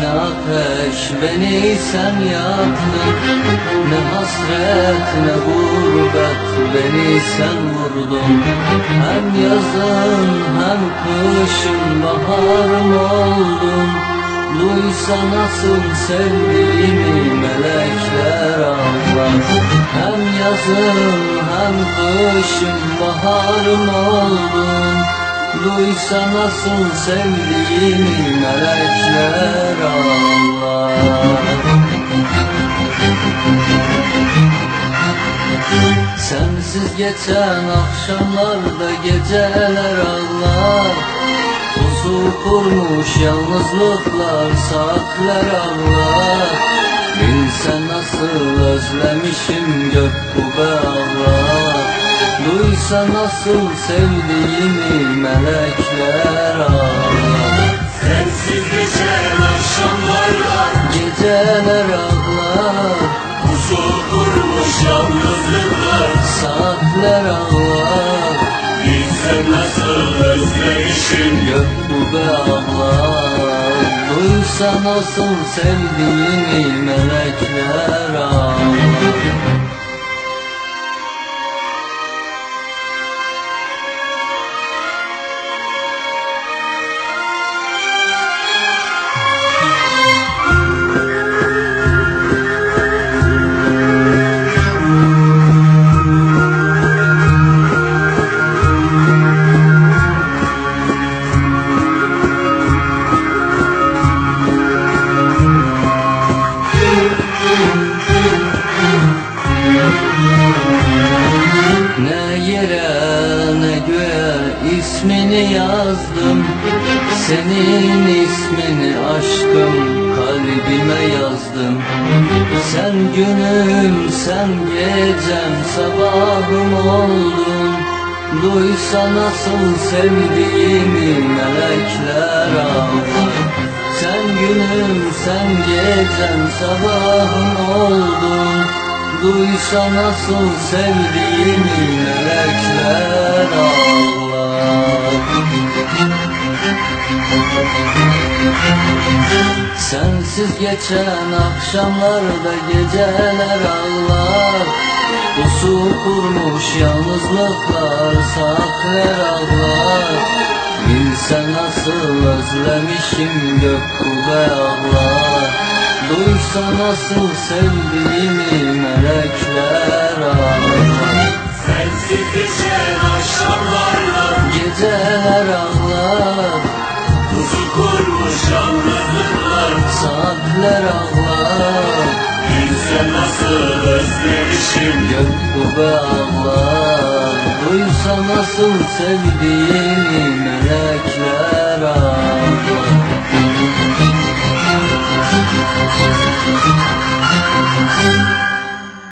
Ne ateş beni sen yaktın Ne hasret ne gurbet beni sen vurdun. Hem yazın hem kışın baharım oldun. Duysa nasıl sevdiğimi melekler anlar. Hem yazın hem kışın baharım oldun. Duysa nasıl sevdiğimi melekler ağlar Sensiz geçen akşamlarda geceler ağlar Pusu kurmuş yalnızlıklar saatler ağlar Bilsen nasıl özlemişim gök kubbe ağlar Duysa nasıl sevdiğimi melekler ağlar Sensiz geçen akşamlarda Geceler ağlar. Kuzu kurmuş yalnızlıklar. Saatler ağlar. Bilsen nasıl özlemişim Gök kubbe ağlar. Duysa nasıl sevdiğimi melekler ağlar ismini yazdım. Senin ismini aşkım kalbime yazdım. Sen günüm sen gecem sabahım oldun. Duysa nasıl sevdiğimi melekler ağlar Sen günüm sen gecem sabahım oldun. Duysa nasıl sevdiğimi melekler Sensiz geçen akşamlarda geceler ağlar. Pusu kurmuş yalnızlıklar saatler ağlar. Bilsen nasıl özlemişim gök kubbe ağlar. Duysa nasıl sevdiğimi melekler ağlar. Sensiz geçen akşamlarda Geceler ağlar Saatler ağlar Bilsen nasıl özlemişim. Gök kubbe ağlar Duysa nasıl sevdiğimi melekler